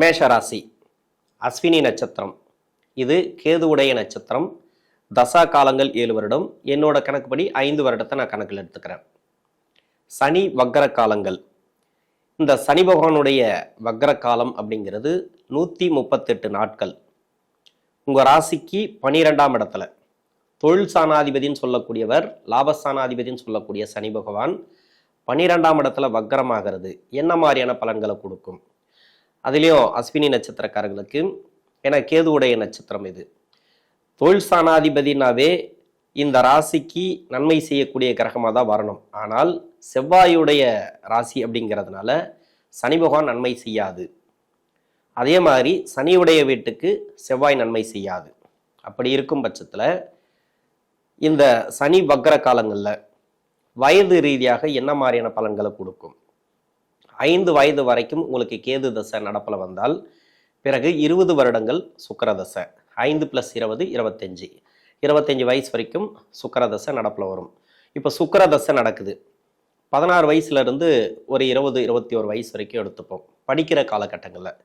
மேஷராசி. அஸ்வினி நட்சத்திரம். இது கேதுவுடைய நட்சத்திரம். தசா காலங்கள் ஏழு வருடம். என்னோட கணக்குப்படி ஐந்து வருடத்தை நான் கணக்கில் எடுத்துக்கிறேன். சனி வக்கர காலங்கள். இந்த சனி பகவானுடைய வக்கர காலம் அப்படிங்கிறது நூற்றி முப்பத்தெட்டு நாட்கள். உங்கள் ராசிக்கு பனிரெண்டாம் இடத்துல. தொழில் சாணாதிபதின்னு சொல்லக்கூடியவர் லாபஸ்தானாதிபதின்னு சொல்லக்கூடிய சனி பகவான் பனிரெண்டாம் இடத்துல வக்கரமாகிறது என்ன மாதிரியான பலன்களை கொடுக்கும்? அதுலேயும் அஸ்வினி நட்சத்திரக்காரர்களுக்கு ஏன்னா கேதுவுடைய நட்சத்திரம் இது. தொழில் ஸ்தானாதிபதினாவே இந்த ராசிக்கு நன்மை செய்யக்கூடிய கிரகமாக தான் வரணும். ஆனால் செவ்வாயுடைய ராசி அப்படிங்கிறதுனால சனி பகவான் நன்மை செய்யாது. அதே மாதிரி சனியுடைய வீட்டுக்கு செவ்வாய் நன்மை செய்யாது. அப்படி இருக்கும் பட்சத்தில் இந்த சனி வக்ர காலங்களில் வயது ரீதியாக என்ன மாதிரியான பலன்களை கொடுக்கும்? ஐந்து வயது வரைக்கும் உங்களுக்கு கேது தசை நடப்பில் வந்தால் பிறகு இருபது வருடங்கள் சுக்கரதசை ஐந்து ப்ளஸ் இருபது இருபத்தஞ்சி. இருபத்தஞ்சி வயசு வரைக்கும் சுக்கரதசை நடப்பில் வரும். இப்போ சுக்கரதசை நடக்குது. பதினாறு வயசுலேருந்து ஒரு இருபது இருபத்தி ஒரு வயசு வரைக்கும் எடுத்துப்போம். படிக்கிற காலகட்டங்களில்.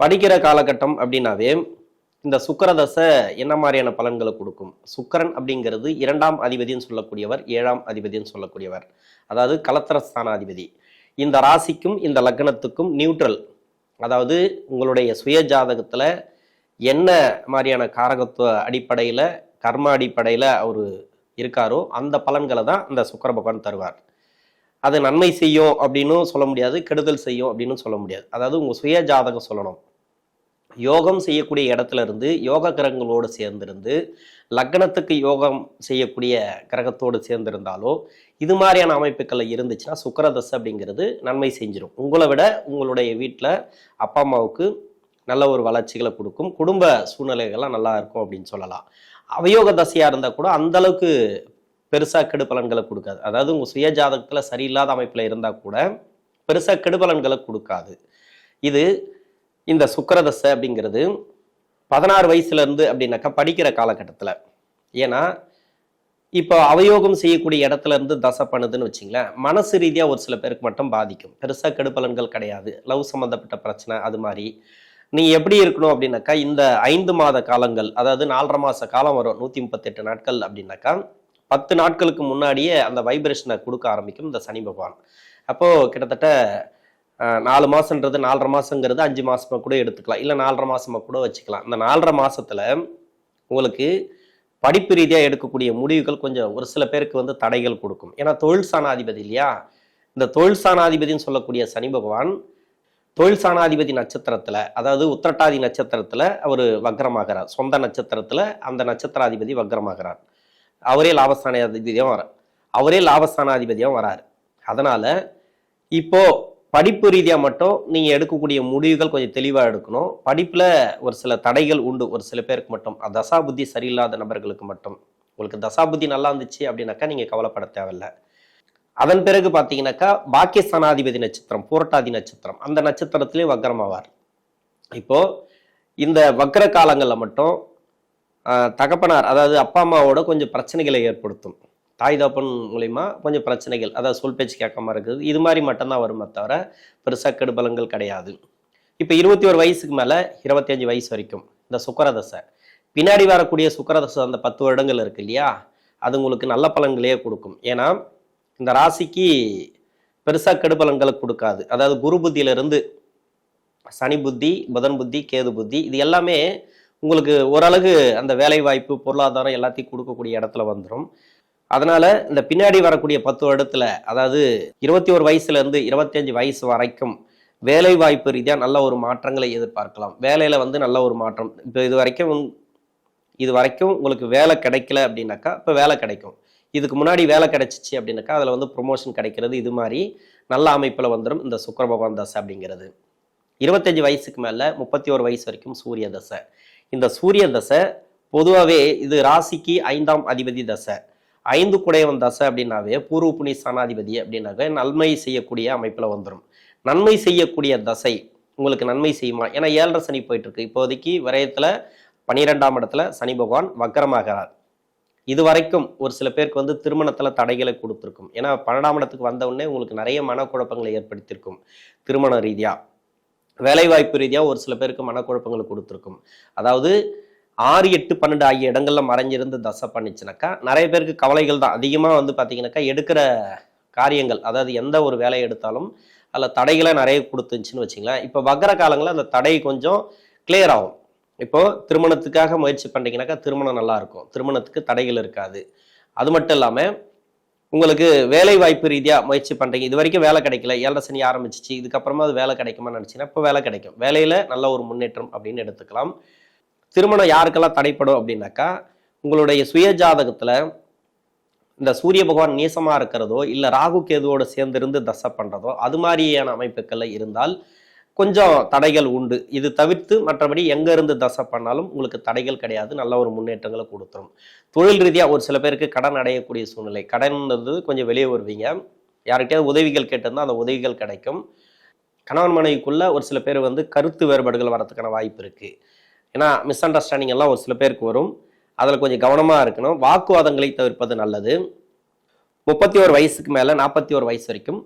படிக்கிற காலகட்டம் அப்படின்னாவே இந்த சுக்கரதசை என்ன மாதிரியான பலன்களை கொடுக்கும்? சுக்கரன் அப்படிங்கிறது இரண்டாம் அதிபதின்னு சொல்லக்கூடியவர் ஏழாம் அதிபதின்னு சொல்லக்கூடியவர். அதாவது கலத்திரஸ்தானாதிபதி. இந்த ராசிக்கும் இந்த லக்னத்துக்கும் நியூட்ரல் அதாவது உங்களுடைய சுய ஜாதகத்தில் என்ன மாதிரியான காரகத்துவ அடிப்படையில் கர்ம அடிப்படையில் அவர் இருக்காரோ அந்த பலன்களை தான் அந்த சுக்கர பகவான் தருவார். அது நன்மை செய்யும் அப்படின்னும் சொல்ல முடியாது கெடுதல் செய்யும் அப்படின்னு சொல்ல முடியாது. அதாவது உங்கள் சுய ஜாதகம் சொல்லணும். யோகம் செய்யக்கூடிய இடத்துல இருந்து யோக கிரகங்களோடு சேர்ந்திருந்து லக்னத்துக்கு யோகம் செய்யக்கூடிய கிரகத்தோடு சேர்ந்திருந்தாலோ இது மாதிரியான அமைப்புகளில் இருந்துச்சுன்னா சுக்கரதசை அப்படிங்கிறது நன்மை செஞ்சிடும் உங்களை விட உங்களுடைய வீட்டில் அப்பா அம்மாவுக்கு நல்ல ஒரு வளர்ச்சிகளை கொடுக்கும். குடும்ப சூழ்நிலைகள்லாம் நல்லா இருக்கும் அப்படின்னு சொல்லலாம். அவயோக தசையாக இருந்தால் கூட அந்தளவுக்கு பெருசாக கெடு பலன்களை கொடுக்காது. அதாவது உங்கள் சுய ஜாதகத்தில் சரியில்லாத அமைப்பில் இருந்தால் கூட பெருசாக கெடு பலன்களை கொடுக்காது. இது இந்த சுக்கரதசை அப்படிங்கிறது பதினாறு வயசுலேருந்து அப்படின்னாக்கா படிக்கிற காலகட்டத்தில். ஏன்னா இப்போ அவயோகம் செய்யக்கூடிய இடத்துல இருந்து தசை பண்ணுதுன்னு வச்சிங்களேன் மனசு ரீதியாக ஒரு சில பேருக்கு மட்டும் பாதிக்கும். பெருசாக கெடுபலன்கள் கிடையாது. லவ் சம்மந்தப்பட்ட பிரச்சனை அது மாதிரி. நீ எப்படி இருக்கணும் அப்படின்னாக்கா இந்த ஐந்து மாத காலங்கள் அதாவது நாலரை மாத காலம் வரும் நூற்றி முப்பத்தெட்டு நாட்கள் அப்படின்னாக்கா பத்து நாட்களுக்கு முன்னாடியே அந்த வைப்ரேஷனை கொடுக்க ஆரம்பிக்கும் இந்த சனி பகவான். அப்போது கிட்டத்தட்ட நாலு மாதன்றது நாலரை மாதங்கிறது அஞ்சு மாதமாக கூட எடுத்துக்கலாம். இல்லை நாலரை மாதமாக கூட வச்சுக்கலாம். இந்த நாலரை மாதத்தில் உங்களுக்கு படிப்பு ரீதியாக எடுக்கக்கூடிய முடிவுகள் கொஞ்சம் ஒரு சில பேருக்கு வந்து தடைகள் கொடுக்கும். ஏன்னா தொழில் சாணாதிபதி இல்லையா? இந்த தொழில் சாணாதிபதின்னு சொல்லக்கூடிய சனி பகவான் தொழில் சாணாதிபதி நட்சத்திரத்தில் அதாவது உத்திரட்டாதி நட்சத்திரத்தில் அவர் வக்ரமாகிறார். சொந்த நட்சத்திரத்தில் அந்த நட்சத்திராதிபதி வக்ரமாகிறார். அவரே லாபஸ்தானாதிபதியும் வரார் அவரே லாபஸ்தானாதிபதியும் வராரு. அதனால் இப்போ படிப்பு ரீதியாக மட்டும் நீங்கள் எடுக்கக்கூடிய முடிவுகள் கொஞ்சம் தெளிவாக எடுக்கணும். படிப்பில் ஒரு சில தடைகள் உண்டு. ஒரு சில பேருக்கு மட்டும். தசாபுத்தி தசா புத்தி சரியில்லாத நபர்களுக்கு மட்டும். உங்களுக்கு தசா புத்தி நல்லா இருந்துச்சு அப்படின்னாக்கா நீங்கள் கவலைப்பட தேவையில்ல. அதன் பிறகு பார்த்தீங்கன்னாக்கா பாக்கியஸ்தானாதிபதி நட்சத்திரம் பூரட்டாதி நட்சத்திரம். அந்த நட்சத்திரத்திலேயும் வக்கரமாவார். இப்போது இந்த வக்கர காலங்களில் மட்டும் தகப்பனார் அதாவது அப்பா அம்மாவோட கொஞ்சம் பிரச்சனைகளை ஏற்படுத்தும். தாய் தப்பன் மூலிமா கொஞ்சம் பிரச்சனைகள் அதாவது சொல் பேச்சு கேட்காம இருக்குது. இது மாதிரி மட்டும்தான் வருமே தவிர பெருசாக கெடுபலங்கள் கிடையாது. இப்போ இருபத்தி ஒரு வயசுக்கு மேலே இருபத்தஞ்சி வயசு வரைக்கும் இந்த சுக்கரதசை. பின்னாடி வரக்கூடிய சுக்கரதசை அந்த பத்து வருடங்கள் இருக்கு இல்லையா? அது உங்களுக்கு நல்ல பலன்களையே கொடுக்கும். ஏன்னா இந்த ராசிக்கு பெருசாக கெடுபலங்களை கொடுக்காது. அதாவது குரு புத்தியிலிருந்து சனி புத்தி புதன் புத்தி கேது புத்தி இது எல்லாமே உங்களுக்கு ஓரளவு அந்த வேலை வாய்ப்பு பொருளாதாரம் எல்லாத்தையும் கொடுக்கக்கூடிய இடத்துல வந்துடும் அதனால இந்த பின்னாடி வரக்கூடிய பத்து வருடத்துல அதாவது இருபத்தி ஒரு வயசுல இருந்து இருபத்தஞ்சு வயசு வரைக்கும் வேலை வாய்ப்பு ரீதியாக நல்ல ஒரு மாற்றங்களை எதிர்பார்க்கலாம். வேலையில வந்து நல்ல ஒரு மாற்றம். இப்போ இது வரைக்கும் இது வரைக்கும் உங்களுக்கு வேலை கிடைக்கல அப்படின்னாக்கா இப்போ வேலை கிடைக்கும். இதுக்கு முன்னாடி வேலை கிடைச்சிச்சு அப்படின்னாக்கா அதில் வந்து ப்ரொமோஷன் கிடைக்கிறது இது மாதிரி நல்ல அமைப்பில் வந்துடும் இந்த சுக்கர பகவான் தசை அப்படிங்கிறது. இருபத்தஞ்சு வயசுக்கு மேலே முப்பத்தி ஒரு வயசு வரைக்கும் சூரிய தசை. இந்த சூரிய தசை பொதுவாகவே இது ராசிக்கு ஐந்தாம் அதிபதி தசை. ஐந்து குடையவன் தசை அப்படின்னாவே பூர்வ புனி சனாதிபதி அப்படின்னாவே நன்மை செய்யக்கூடிய அமைப்பில் வந்துடும் நன்மை செய்யக்கூடிய தசை உங்களுக்கு நன்மை செய்யுமா? ஏன்னா ஏழரை சனி போயிட்டு இருக்கு இப்போதைக்கு விரயத்தில் பனிரெண்டாம் இடத்துல சனி பகவான் வக்கரமாகிறார். இது வரைக்கும் ஒரு சில பேருக்கு வந்து திருமணத்தில் தடைகளை கொடுத்துருக்கும். ஏன்னா பன்னெண்டாம் இடத்துக்கு வந்தவுடனே உங்களுக்கு நிறைய மனக்குழப்பங்களை ஏற்படுத்தியிருக்கும் திருமண ரீதியாக வேலைவாய்ப்பு ரீதியாக ஒரு சில பேருக்கு மனக்குழப்பங்களை கொடுத்துருக்கும். அதாவது ஆறு எட்டு பன்னெண்டு ஆகிய இடங்கள்ல மறைஞ்சிருந்து தசை பண்ணிச்சுனாக்கா நிறைய பேருக்கு கவலைகள் தான். அதிகமாக வந்து பார்த்தீங்கன்னாக்கா எடுக்கிற காரியங்கள் அதாவது எந்த ஒரு வேலையை எடுத்தாலும் அதில் தடைகளை நிறைய கொடுத்துச்சுன்னு வச்சுங்களேன். இப்போ வக்கர காலங்களில் அந்த தடை கொஞ்சம் கிளியர் ஆகும். இப்போது திருமணத்துக்காக முயற்சி பண்ணுறீங்கன்னாக்கா திருமணம் நல்லாயிருக்கும் திருமணத்துக்கு தடைகள் இருக்காது. அது மட்டும் இல்லாமல் உங்களுக்கு வேலை வாய்ப்பு ரீதியாக முயற்சி பண்ணுறீங்க இது வரைக்கும் வேலை கிடைக்கல. ஏழரை சனி ஆரம்பிச்சிச்சு. இதுக்கப்புறமா அது வேலை கிடைக்குமா நினச்சிங்கன்னா இப்போ வேலை கிடைக்கும். வேலையில் நல்ல ஒரு முன்னேற்றம் அப்படின்னு எடுத்துக்கலாம். திருமணம் யாருக்கெல்லாம் தடைப்படும் அப்படின்னாக்கா உங்களுடைய சுய ஜாதகத்தில் இந்த சூரிய பகவான் நீசமாக இருக்கிறதோ இல்லை ராகு கேதுவோட சேர்ந்திருந்து தசை பண்ணுறதோ அது மாதிரியான அமைப்புகளில் இருந்தால் கொஞ்சம் தடைகள் உண்டு. இது தவிர்த்து மற்றபடி எங்கே இருந்து தசை பண்ணாலும் உங்களுக்கு தடைகள் கிடையாது. நல்ல ஒரு முன்னேற்றங்களை கொடுத்துரும். தொழில் ரீதியாக ஒரு சில பேருக்கு கடன் அடையக்கூடிய சூழ்நிலை. கடன்ன்றது கொஞ்சம் வெளியே வருவீங்க. யார்கிட்டயாவது உதவிகள் கேட்டிருந்தா அந்த உதவிகள் கிடைக்கும். கணவன் மனைவிக்குள்ள ஒரு சில பேர் வந்து கருத்து வேறுபாடுகள் வரத்துக்கான வாய்ப்பு இருக்குது ஏன்னா மிஸ் அண்டர்ஸ்டாண்டிங் எல்லாம் ஒரு சில பேருக்கு வரும். அதில் கொஞ்சம் கவனமாக இருக்கணும். வாக்குவாதங்களை தவிர்ப்பது நல்லது. முப்பத்தி ஒரு வயசுக்கு மேலே நாற்பத்தி ஒரு வயசு வரைக்கும்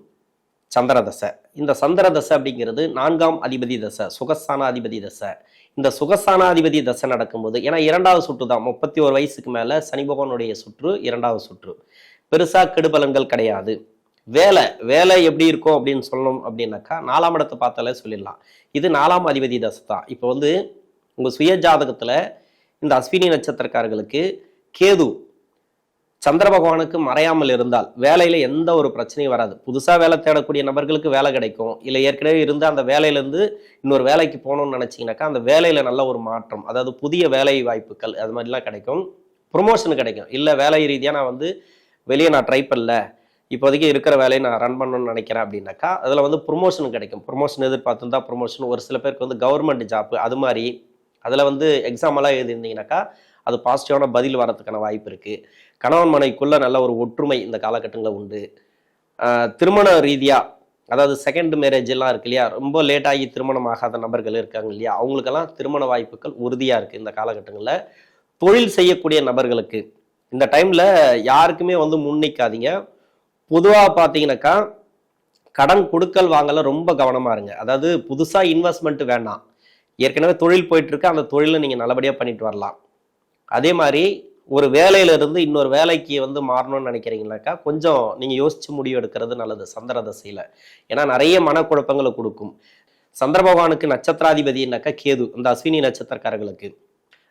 சந்திரதசை. இந்த சந்திரதசை அப்படிங்கிறது நான்காம் அதிபதி தசை சுகஸ்தானாதிபதி தசை. இந்த சுகஸ்தானாதிபதி தசை நடக்கும்போது ஏன்னா இரண்டாவது சுற்று தான். முப்பத்தி ஒரு வயசுக்கு மேலே சனி பகவானுடைய சுற்று இரண்டாவது சுற்று. பெருசாக கெடுபலன்கள் கிடையாது. வேலை வேலை எப்படி இருக்கும் அப்படின்னு சொல்லணும் அப்படின்னாக்கா நாலாம் இடத்தை பார்த்தாலே சொல்லிடலாம். இது நாலாம் அதிபதி தசை தான். இப்போ வந்து உங்கள் சுய ஜாதகத்தில் இந்த அஸ்வினி நட்சத்திரக்காரர்களுக்கு கேது சந்திர பகவானுக்கு மறையாமல் இருந்தால் வேலையில எந்த ஒரு பிரச்சனையும் வராது. புதுசா வேலை தேடக்கூடிய நபர்களுக்கு வேலை கிடைக்கும். இல்லை ஏற்கனவே இருந்த அந்த வேலையிலேருந்து இன்னொரு வேலைக்கு போகணும்னு நினச்சிங்கனாக்கா அந்த வேலையில நல்ல ஒரு மாற்றம் அதாவது புதிய வேலை வாய்ப்புகள் அது மாதிரிலாம் கிடைக்கும். ப்ரொமோஷன் கிடைக்கும். இல்லை வேலை ரீதியாக நான் வந்து வெளியே நான் ட்ரை பண்ணல. இப்போதைக்கு இருக்கிற வேலையை நான் ரன் பண்ணணும்னு நினைக்கிறேன் அப்படின்னாக்கா அதில் வந்து ப்ரொமோஷன் கிடைக்கும். ப்ரொமோஷன் எதிர்பார்த்துருந்தா ப்ரொமோஷன் ஒரு சில பேருக்கு வந்து கவர்மெண்ட் ஜாப் அது மாதிரி அதில் வந்து எக்ஸாம் எல்லாம் எழுதியிருந்தீங்கன்னாக்கா அது பாசிட்டிவான பதில் வரதுக்கான வாய்ப்பு இருக்குது கணவன் மனைக்குள்ளே நல்ல ஒரு ஒற்றுமை இந்த காலகட்டங்களில் உண்டு. திருமண ரீதியாக அதாவது செகண்ட் மேரேஜ் எல்லாம் இருக்கு இல்லையா ரொம்ப லேட்டாகி திருமணம் ஆகாத நபர்கள் இருக்காங்க இல்லையா அவங்களுக்கெல்லாம் திருமண வாய்ப்புகள் உறுதியாக இருக்குது இந்த காலகட்டங்களில். தொழில் செய்யக்கூடிய நபர்களுக்கு இந்த டைமில் யாருக்குமே வந்து முன்னிக்காதீங்க பொதுவாக பார்த்தீங்கன்னாக்கா கடன் கொடுக்கல் வாங்கல ரொம்ப கவனமாக இருங்க. அதாவது புதுசாக இன்வெஸ்ட்மெண்ட் வேண்டாம் ஏற்கனவே தொழில் போயிட்டுருக்கு அந்த தொழிலை நீங்கள் நல்லபடியாக பண்ணிட்டு வரலாம். அதே மாதிரி ஒரு வேலையிலிருந்து இன்னொரு வேலைக்கு வந்து மாறணும்னு நினைக்கிறீங்கனாக்கா கொஞ்சம் நீங்கள் யோசிச்சு முடிவு எடுக்கிறது நல்லது சந்திர தசையில். ஏன்னா நிறைய மனக்குழப்பங்களை கொடுக்கும். சந்திர பகவானுக்கு நட்சத்திராதிபதினாக்கா கேது. இந்த அஸ்வினி நட்சத்திரக்காரர்களுக்கு.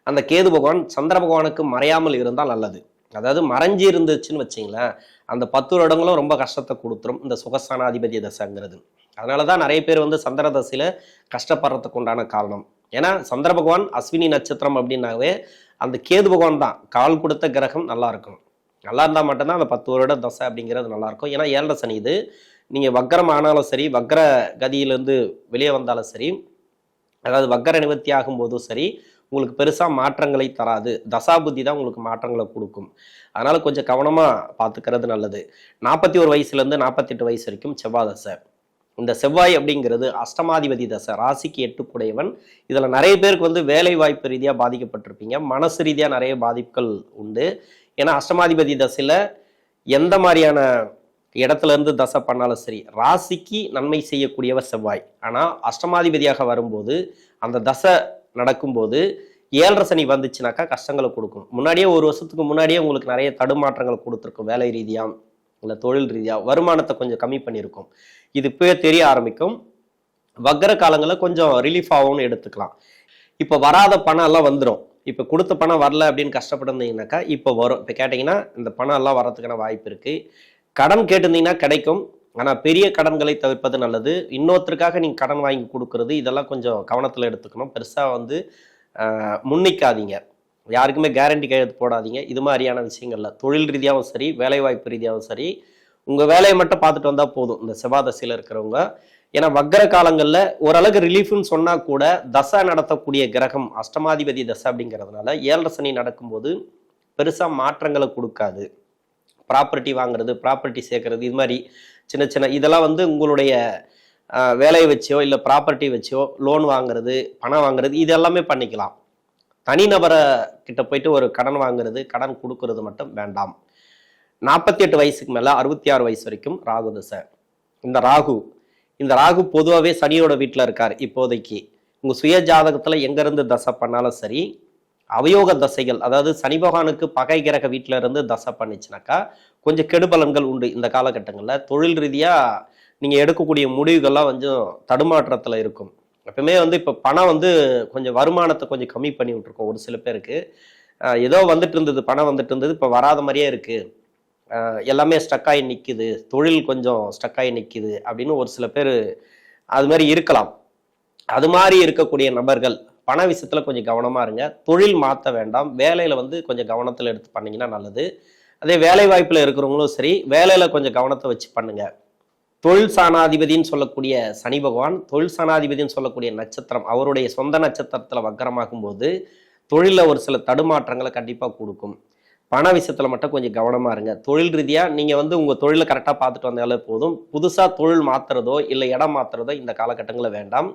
அந்த கேது பகவான் சந்திர பகவானுக்கு மறையாமல் இருந்தால் நல்லது. அதாவது மறைஞ்சு இருந்துச்சுன்னு வச்சிங்களேன் அந்த பத்து வருடங்களும் ரொம்ப கஷ்டத்தை கொடுத்துரும் இந்த சுகஸ்தானாதிபதி தசைங்கிறது. அதனால தான் நிறைய பேர் வந்து சந்திர தசையில் கஷ்டப்படுறதுக்கு உண்டான காரணம். ஏன்னா சந்திர பகவான் அஸ்வினி நட்சத்திரம் அப்படின்னாவே அந்த கேது பகவான் தான். கால் கொடுத்த கிரகம் நல்லா இருக்கும் நல்லா இருந்தால் மட்டும்தான் அந்த பத்து வருட தசை அப்படிங்கிறது நல்லாயிருக்கும் ஏன்னா ஏழரை சனி இது. நீங்கள் வக்கரம் ஆனாலும் சரி வக்கர கதியிலேருந்து வெளியே வந்தாலும் சரி அதாவது வக்கர நிவர்த்தி ஆகும்போதும் சரி உங்களுக்கு பெருசாக மாற்றங்களை தராது. தசாபுத்தி தான் உங்களுக்கு மாற்றங்களை கொடுக்கும். அதனால் கொஞ்சம் கவனமாக பார்த்துக்கிறது நல்லது. நாற்பத்தி ஒரு வயசுலேருந்து நாற்பத்தெட்டு வயசு வரைக்கும் செவ்வாய் தசை இந்த செவ்வாய் அப்படிங்கிறது அஷ்டமாதிபதி தசை. ராசிக்கு எட்டுக்குடையவன். இதில் நிறைய பேருக்கு வந்து வேலை வாய்ப்பு ரீதியாக பாதிக்கப்பட்டிருப்பீங்க. மனசு ரீதியாக நிறைய பாதிப்புகள் உண்டு. ஏன்னா அஷ்டமாதிபதி தசையில் எந்த மாதிரியான இடத்துல இருந்து தசை பண்ணாலும் சரி ராசிக்கு நன்மை செய்யக்கூடியவர் செவ்வாய். ஆனால் அஷ்டமாதிபதியாக வரும்போது அந்த தசை நடக்கும்போது ஏழரை சனி வந்துச்சுனாக்கா கஷ்டங்களை கொடுக்கும் முன்னாடியே ஒரு வருஷத்துக்கு முன்னாடியே உங்களுக்கு நிறைய தடுமாற்றங்கள் கொடுத்துருக்கும் வேலை ரீதியாக இல்லை தொழில் ரீதியாக வருமானத்தை கொஞ்சம் கம்மி பண்ணியிருக்கும். இது இப்போயே தெரிய ஆரம்பிக்கும். வக்கர காலங்களில் கொஞ்சம் ரிலீஃப் ஆகும்னு எடுத்துக்கலாம். இப்போ வராத பணம் எல்லாம் வந்துடும் இப்போ கொடுத்த பணம் வரல அப்படின்னு கஷ்டப்பட்டிருந்தீங்கன்னாக்கா இப்போ வரும். இப்போ கேட்டிங்கன்னா இந்த பணம் எல்லாம் வரதுக்கான வாய்ப்பு இருக்குது கடன் கேட்டிருந்தீங்கன்னா கிடைக்கும். ஆனால் பெரிய கடன்களை தவிர்ப்பது நல்லது. இன்னொருத்தருக்காக நீங்கள் கடன் வாங்கி கொடுக்கறது இதெல்லாம் கொஞ்சம் கவனத்தில் எடுத்துக்கணும். பெருசாக வந்து முன்னிக்காதீங்க. யாருக்குமே கேரண்டி கையெழுத்து போடாதீங்க. இது மாதிரியான விஷயங்கள்ல. தொழில் ரீதியாகவும் சரி வேலைவாய்ப்பு ரீதியாகவும் சரி உங்கள் வேலையை மட்டும் பார்த்துட்டு வந்தால் போதும். இந்த செவ்வாதசையில் இருக்கிறவங்க. ஏன்னா வக்கர காலங்களில் ஓரளவுக்கு ரிலீஃப்னு சொன்னால் கூட தசை நடத்தக்கூடிய கிரகம் அஷ்டமாதிபதி தசை அப்படிங்கிறதுனால ஏழரை சனி நடக்கும்போது பெருசாக மாற்றங்களை கொடுக்காது. ப்ராப்பர்ட்டி வாங்குறது ப்ராப்பர்ட்டி சேர்க்கறது இது மாதிரி சின்ன சின்ன இதெல்லாம் வந்து உங்களுடைய வேலையை வச்சோ இல்லை ப்ராப்பர்ட்டி வச்சோ லோன் வாங்குறது பணம் வாங்குறது இது எல்லாமே பண்ணிக்கலாம். தனிநபரை கிட்ட போயிட்டு ஒரு கடன் வாங்குறது கடன் கொடுக்கறது மட்டும் வேண்டாம். நாற்பத்தி எட்டு வயசுக்கு மேலே அறுபத்தி ஆறு வயசு வரைக்கும் ராகு தசை. இந்த ராகு இந்த ராகு பொதுவாகவே சனியோட வீட்டில் இருக்கார் இப்போதைக்கு. உங்கள் சுய ஜாதகத்தில் எங்கேருந்து தசை பண்ணாலும் சரி அவயோக தசைகள் அதாவது சனி பகவானுக்கு பகை கிரக வீட்டில இருந்து தசை பண்ணிச்சுனாக்கா கொஞ்சம் கெடுபலன்கள் உண்டு இந்த காலகட்டங்களில். தொழில் ரீதியாக நீங்கள் எடுக்கக்கூடிய முடிவுகள்லாம் கொஞ்சம் தடுமாற்றத்தில் இருக்கும். எப்பவுமே வந்து இப்போ பணம் வந்து கொஞ்சம் வருமானத்தை கொஞ்சம் கம்மி பண்ணி விட்ருக்கோம் ஒரு சில பேருக்கு. ஏதோ வந்துட்டு இருந்தது பணம் வந்துட்டு இருந்தது இப்போ வராத மாதிரியே இருக்கு. எல்லாமே ஸ்டக் ஆகி நிற்கிது தொழில் கொஞ்சம் ஸ்டக் ஆகி நிற்கிது அப்படின்னு ஒரு சில பேர் அது மாதிரி இருக்கலாம். அது மாதிரி இருக்கக்கூடிய நபர்கள் பண விஷயத்தில் கொஞ்சம் கவனமாக இருங்க. தொழில் மாற்ற வேண்டாம். வேலையில் வந்து கொஞ்சம் கவனத்தில் எடுத்து பண்ணிங்கன்னா நல்லது. அதே வேலை வாய்ப்பில் இருக்கிறவங்களும் சரி வேலையில் கொஞ்சம் கவனத்தை வச்சு பண்ணுங்க. தொழில் சாணாதிபதின்னு சொல்லக்கூடிய சனி பகவான் தொழில் சாணாதிபதின்னு சொல்லக்கூடிய நட்சத்திரம் அவருடைய சொந்த நட்சத்திரத்தில் வக்கரமாகும் போது தொழிலில் ஒரு சில தடுமாற்றங்களை கண்டிப்பாக கொடுக்கும். பண விஷயத்தில் மட்டும் கொஞ்சம் கவனமாக இருங்க. தொழில் ரீதியாக நீங்கள் வந்து உங்கள் தொழிலை கரெக்டாக பார்த்துட்டு வந்தாலே போதும். புதுசாக தொழில் மாத்துறதோ இல்லை இடம் மாற்றுறதோ இந்த காலகட்டங்களில் வேண்டாம்.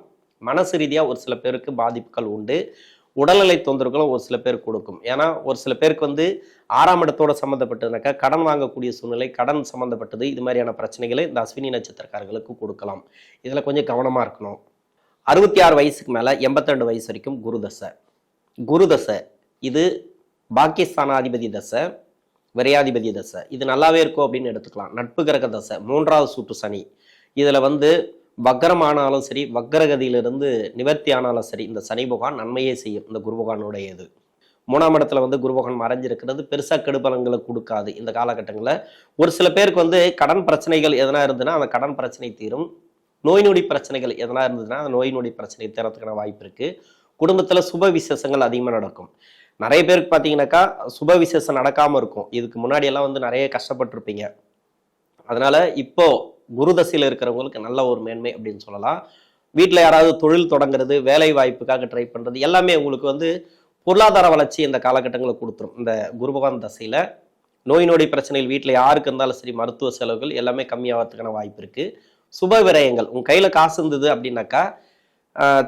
மனசு ரீதியாக ஒரு சில பேருக்கு பாதிப்புகள் உண்டு. உடல்நிலை தொந்தரவுகளும் ஒரு சில பேருக்கு கொடுக்கும். ஏன்னா ஒரு சில பேருக்கு வந்து ஆறாம் இடத்தோட சம்மந்தப்பட்டதுனாக்கா கடன் வாங்கக்கூடிய சூழ்நிலை கடன் சம்மந்தப்பட்டது இது மாதிரியான பிரச்சனைகளை இந்த அஸ்வினி நட்சத்திரக்காரர்களுக்கு கொடுக்கலாம். இதில் கொஞ்சம் கவனமாக இருக்கணும். அறுபத்தி ஆறு வயசுக்கு மேலே எண்பத்திரெண்டு வயசு வரைக்கும் குருதசை குருதசை இது தசை இது பாகிஸ்தானாதிபதி தசை விரையாதிபதி தசை. இது நல்லாவே இருக்கும் அப்படின்னு எடுத்துக்கலாம். நட்பு கிரக தசை மூன்றாவது சூட்டு சனி. இதில் வந்து வக்கரம் ஆனாலும் சரி வக்கரகதியிலிருந்து நிவர்த்தி ஆனாலும் சரி இந்த சனி பகவான் நன்மையே செய்யும். இந்த குரு பகவானுடைய இது மூணாம் இடத்துல வந்து குரு பகவான் மறைஞ்சிருக்கிறது. பெருசாக கெடுபலங்களை கொடுக்காது இந்த காலகட்டங்களில். ஒரு சில பேருக்கு வந்து கடன் பிரச்சனைகள் எதனா இருந்ததுன்னா அந்த கடன் பிரச்சனை தீரும். நோய் நொடி பிரச்சனைகள் எதனா இருந்ததுன்னா அந்த நோய் நொடி பிரச்சனை தீரத்துக்கான வாய்ப்பு இருக்குது குடும்பத்தில் சுப விசேஷங்கள் அதிகமாக நடக்கும். நிறைய பேருக்கு பார்த்தீங்கன்னாக்கா சுப விசேஷம் நடக்காமல் இருக்கும். இதுக்கு முன்னாடியெல்லாம் வந்து நிறைய கஷ்டப்பட்டிருப்பீங்க. அதனால் இப்போது குரு தசையில் இருக்கிறவங்களுக்கு நல்ல ஒரு மேன்மை அப்படின்னு சொல்லலாம். வீட்டில் யாராவது தொழில் தொடங்குறது வேலை வாய்ப்புக்காக ட்ரை பண்ணுறது எல்லாமே உங்களுக்கு வந்து பொருளாதார வளர்ச்சி இந்த காலகட்டங்களை கொடுத்துரும். இந்த குரு பகவான் தசையில் நோய் நொடி பிரச்சனைகள் வீட்டில் யாருக்கு இருந்தாலும் சரி மருத்துவ செலவுகள் எல்லாமே கம்மியாகிறதுக்கான வாய்ப்பு இருக்குது சுப விரயங்கள் உங்கள் கையில் காசு இருந்தது அப்படின்னாக்கா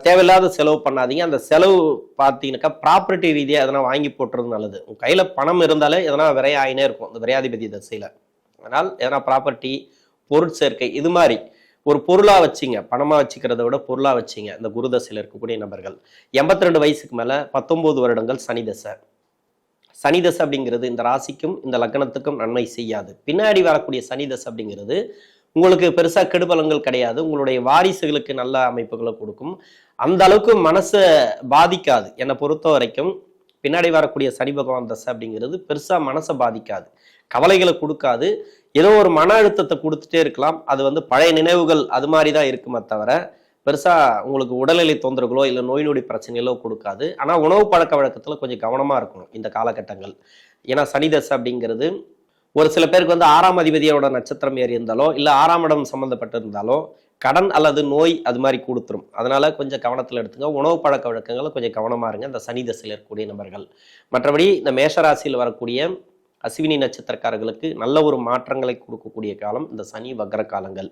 தேவையில்லாத செலவு பண்ணாதீங்க. அந்த செலவு பார்த்தீங்கன்னாக்கா ப்ராப்பர்ட்டி ரீதியாக எதனா வாங்கி போட்டுறது நல்லது. உங்கள் கையில் பணம் இருந்தாலே எதனா விரையாயினே ஆகினே இருக்கும் இந்த விரையாதிபதி தசையில். அதனால் எதனா ப்ராப்பர்ட்டி பொருட்சேர்க்கை இது மாதிரி ஒரு பொருளாக வச்சிங்க பணமாக வச்சுக்கிறத விட பொருளாக வச்சிங்க இந்த குரு தசையில் இருக்கக்கூடிய நபர்கள். எண்பத்தி ரெண்டு வயசுக்கு மேலே பத்தொம்போது வருடங்கள் சனி தசை. சனி தசை அப்படிங்கிறது இந்த ராசிக்கும் இந்த லக்னத்துக்கும் நன்மை செய்யாது. பின்னாடி வரக்கூடிய சனி தசை அப்படிங்கிறது உங்களுக்கு பெருசாக கெடுபலங்கள் கிடையாது. உங்களுடைய வாரிசுகளுக்கு நல்ல அமைப்புகளை கொடுக்கும். அந்த அளவுக்கு மனசை பாதிக்காது. என்னை பொறுத்த வரைக்கும் பின்னாடி வரக்கூடிய சனி பகவான் தசை அப்படிங்கிறது பெருசாக மனசை பாதிக்காது. கவலைகளை கொடுக்காது. ஏதோ ஒரு மன அழுத்தத்தை கொடுத்துட்டே இருக்கலாம். அது வந்து பழைய நினைவுகள் அது மாதிரி தான் இருக்குமே தவிர பெருசாக உங்களுக்கு உடல்நிலை தொந்தரவுகளோ இல்லை நோய் நொடி பிரச்சனைகளோ கொடுக்காது. ஆனால் உணவு பழக்க வழக்கத்தில் கொஞ்சம் கவனமாக இருக்கணும் இந்த காலகட்டங்கள். ஏன்னா சனி தசை அப்படிங்கிறது ஒரு சில பேருக்கு வந்து ஆறாம் அதிபதியோட நட்சத்திரம் ஏறி இருந்தாலோ இல்லை ஆறாம் இடம் சம்மந்தப்பட்டிருந்தாலோ கடன் அல்லது நோய் அது மாதிரி கொடுத்துரும். அதனால கொஞ்சம் கவனத்தில் எடுத்துங்க. உணவு பழக்க வழக்கங்களை கொஞ்சம் கவனமா இருங்க. இந்த சனி தசையில் இருக்கக்கூடிய நபர்கள். மற்றபடி இந்த மேஷராசியில் வரக்கூடிய அஸ்வினி நட்சத்திரக்காரர்களுக்கு நல்ல ஒரு மாற்றங்களை கொடுக்கக்கூடிய காலம் இந்த சனி வக்ர காலங்கள்.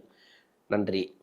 நன்றி.